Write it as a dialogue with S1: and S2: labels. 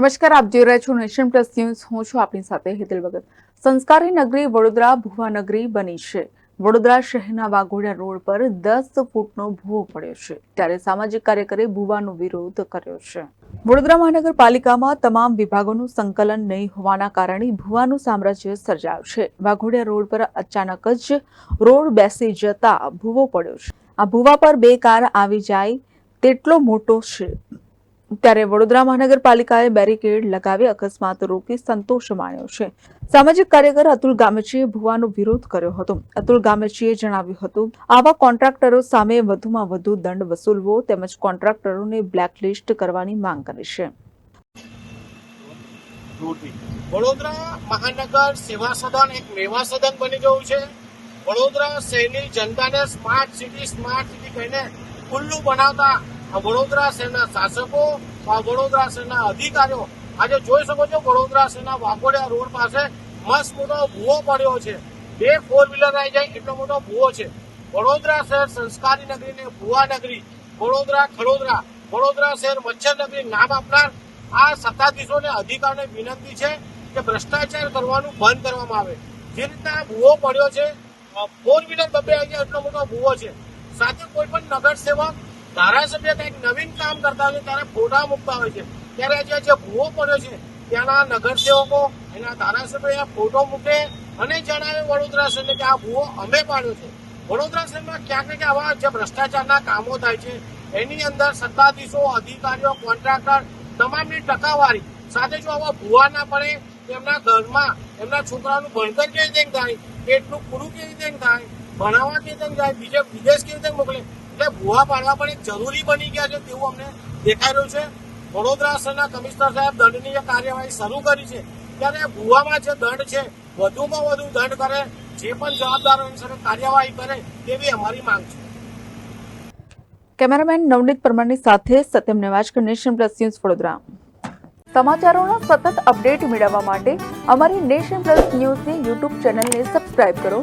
S1: નમસ્કાર, આપ જોઈ રહ્યા છો નેશન પ્લસ ન્યૂઝ. હું છું આપની સાથે હેતલ ભગત. સંસ્કારી નગરી વડોદરા ભુવાનગરી બની છે. વડોદરા શહેરના વાઘોડિયા રોડ પર દસ ફૂટનો ભૂવો પડ્યો છે. ત્યારે સામાજિક કાર્યકરે ભુવાનો વિરોધ કર્યો છે. વડોદરા મહાનગરપાલિકામાં તમામ વિભાગોનું સંકલન નહીં હોવાના કારણે ભુવાનું સામ્રાજ્ય સર્જાયું છે. વાઘોડિયા રોડ પર અચાનક જ રોડ બેસી જતા ભૂવો પડ્યો છે. આ ભૂવા પર બે કાર આવી જાય તેટલો મોટો છે. ત્યારે વડોદરા મહાનગરપાલિકાએ બેરિકેડ લગાવી અકસ્માત રોકી સંતોષ માણ્યો છે. સામાજિક કાર્યકર અતુલ ગામેચીએ ભુવાનો વિરોધ કર્યો હતો. અતુલ ગામેચીએ જણાવ્યું હતું, આવા કોન્ટ્રાક્ટરો સામે વધુમાં વધુ દંડ વસૂલવો તેમજ કોન્ટ્રાક્ટરોને બ્લેકલિસ્ટ કરવાની માંગ કરી છે.
S2: વડોદરા મહાનગર સેવા સદન એક મેવા સદન બની ગયું છે. વડોદરા શહેરની જનતાને સ્માર્ટ સિટી સ્માર્ટ સિટી કહીને ખુલ્લું બનાવતા વડોદરા શહેરના શાસકો વડોદરા શહેરના અધિકારીઓ, આજે જોઈ શકો છો વડોદરા શહેરના વાઘોડિયા રોડ પાસે મસ્ત મોટો ભૂવો પડ્યો છે. બે ફોર વ્હીલર આવી જાય, એટલો મોટો ભૂવો છે. વડોદરા શહેર સંસ્કારી નગરી ને ભુવા નગરી, વડોદરા ખડોદરા, વડોદરા શહેર મચ્છર નગરી નામ આપનાર આ સત્તાધીશોને અધિકારીને વિનંતી છે કે ભ્રષ્ટાચાર કરવાનું બંધ કરવામાં આવે. જે રીતના ભૂવો પડ્યો છે ફોર વ્હીલર બબે આવી જાય, એટલો મોટો ભૂવો છે. સાથે કોઈ પણ નગર સેવક ધારાસભ્ય કંઈક નવીન કામ કરતા હોય ત્યારે ફોટા મૂકતા હોય છે. ત્યારે જે જે ભૂવો પડ્યો છે, ત્યાંના નગરસેવકો, એના ધારાસભ્ય ફોટો મૂકે અને જણાવે વડોદરા શહેરને કે આ ભૂવો અમે પાડ્યો છે. વડોદરા શહેરમાં ક્યાંક ક્યાંક આવા જે ભ્રષ્ટાચારના કામો થાય છે, એની અંદર સત્તાધીશો, અધિકારીઓ, કોન્ટ્રાક્ટર, તમામની ટકાવારી. સાથે જો આવા ભૂવા ના પડે એમના ઘરમાં એમના છોકરાનું ભણતર કેવી રીતે થાય? પેટનું પૂરું કેવી રીતે થાય? ભણાવવા કેવી રીતે જાય બીજે વિદેશ કેવી રીતે મોકલે? એટલે ભૂવા પાડવા પણ એક જરૂરી બની ગયા છે તેવું અમને દેખાઈ રહ્યું છે. વડોદરા શહેરના કમિશનર સાહેબ દંડની જે કાર્યવાહી શરૂ કરી છે. ત્યારે ભૂવામાં જે દંડ છે, વધુમાં વધુ દંડ કરે, જે પણ જવાબદારો એની સાથે કાર્યવાહી કરે તેવી અમારી માંગ છે.
S1: કેમેરામેન નવનીત પરમારની સાથે Satyam Nevajkar nation plus news Vadodara. સમાચારોના સતત અપડેટ મેળવવા માટે અમારી નેશન પ્લસ ન્યૂઝની યુટ્યુબ ચેનલને સબસ્ક્રાઇબ કરો.